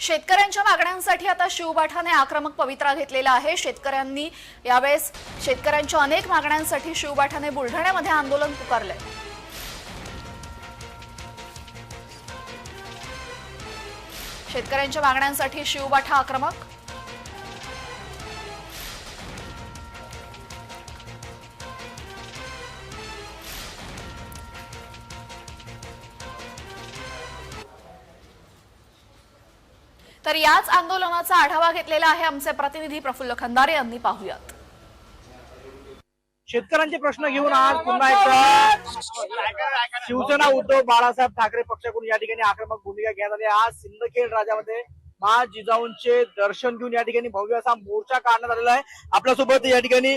शेतकऱ्यांच्या मागण्यांसाठी आता शिवबाठाने आक्रमक पवित्रा घेतलेला आहे. शेतकऱ्यांनी यावेळेस शेतकऱ्यांच्या अनेक मागण्यांसाठी शिवबाठाने बुलढाण्यामध्ये आंदोलन पुकारले शेतकऱ्यांच्या मागण्यांसाठी शिवबाठा आक्रमक? तर याच आंदोलनाचा आढावा घेतलेला आहे आमचे प्रतिनिधी प्रफुल्ल खंदारे यांनी पाहुयात. शेतकऱ्यांचे प्रश्न घेऊन आज पुन्हा एकदा शिवसेना उद्धव बाळासाहेब ठाकरे पक्षाकडून या ठिकाणी आक्रमक भूमिका घेण्यात आली. आज सिंदखेड राजामध्ये महा जिजाऊंचे दर्शन घेऊन या ठिकाणी भव्य असा मोर्चा काढण्यात आलेला आहे. आपल्यासोबत या ठिकाणी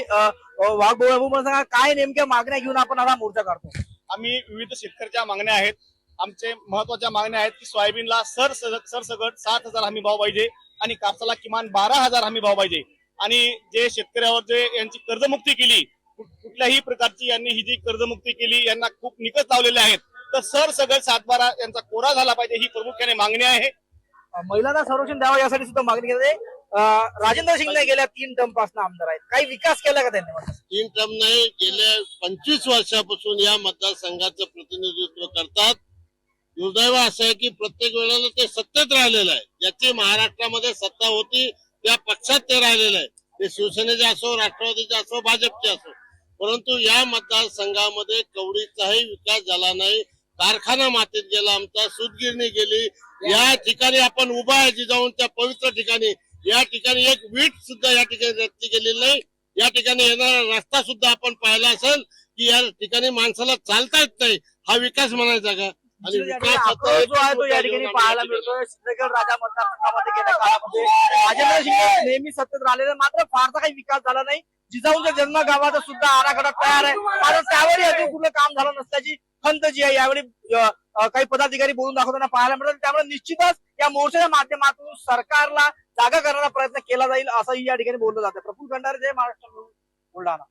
वाघ सांगा काय नेमक्या मागण्या घेऊन आपण हा मोर्चा काढतो आम्ही विविध शेतकऱ्याच्या मागण्या आहेत. आमचे महत्त्वाच्या मागण्या आहेत की सोयाबीनला सर सरसगट सात हजार हमी भाव पाहिजे आणि कापसाला किमान बारा हजार हमी भाव पाहिजे. आणि जे शेतकऱ्यावर जे यांची कर्जमुक्ती केली कुठ- कुठल्याही प्रकारची यांनी ही जी कर्जमुक्ती केली यांना खूप निकष लावलेले आहेत. तर सर सगळं सातबारा यांचा कोरा झाला पाहिजे ही प्रामुख्याने मागणी आहे. महिलांना संरक्षण द्यावं यासाठी सुद्धा मागणी केली राजेंद्र शिंदे गेल्या तीन टर्मपासून आमदार आहेत. काही विकास केला का त्यांनी तीन टर्म नाही गेल्या पंचवीस वर्षापासून या मतदारसंघाचं प्रतिनिधित्व करतात. दुर्दैव असं आहे की प्रत्येक वेळेला ते सत्तेत राहिलेलं आहे. ज्याची महाराष्ट्रामध्ये सत्ता होती त्या पक्षात ते राहिलेलं आहे. ते शिवसेनेचे असो राष्ट्रवादीचे असो भाजपचे असो. परंतु या मतदारसंघामध्ये कवडीचाही विकास झाला नाही. कारखाना मातीत गेला आमचा सुतगिरणी गेली. या ठिकाणी आपण उभा आहे जिजाऊंच्या पवित्र ठिकाणी. या ठिकाणी एक वीट सुद्धा या ठिकाणी रस्ती गेलेली नाही. या ठिकाणी येणारा रस्ता सुद्धा आपण पाहिला असेल की या ठिकाणी माणसाला चालता येत नाही. हा विकास म्हणायचा का? आणि या ठिकाणी विकास आक्रोश जो आहे तो या ठिकाणी पाहायला मिळतोय. सिंदखेड राजा मतदारसंघामध्ये गेल्या काळामध्ये राजेंद्र शिंदे नेहमी सत्तेत राहिलेले मात्र फारसा काही विकास झाला नाही. जिजाऊच्या जन्म गावाचा सुद्धा आराखडा तयार आहे. मात्र त्यावेळी अजून कुठलं काम झालं नसल्याची खंत जी आहे यावेळी काही पदाधिकारी बोलून दाखवताना पाहायला मिळतात त्यामुळे निश्चितच या मोर्चाच्या माध्यमातून सरकारला जागा करण्याचा प्रयत्न केला जाईल असंही या ठिकाणी बोललं जातं प्रफुल्ल खंडारे जय महाराष्ट्र. बुलढाणा.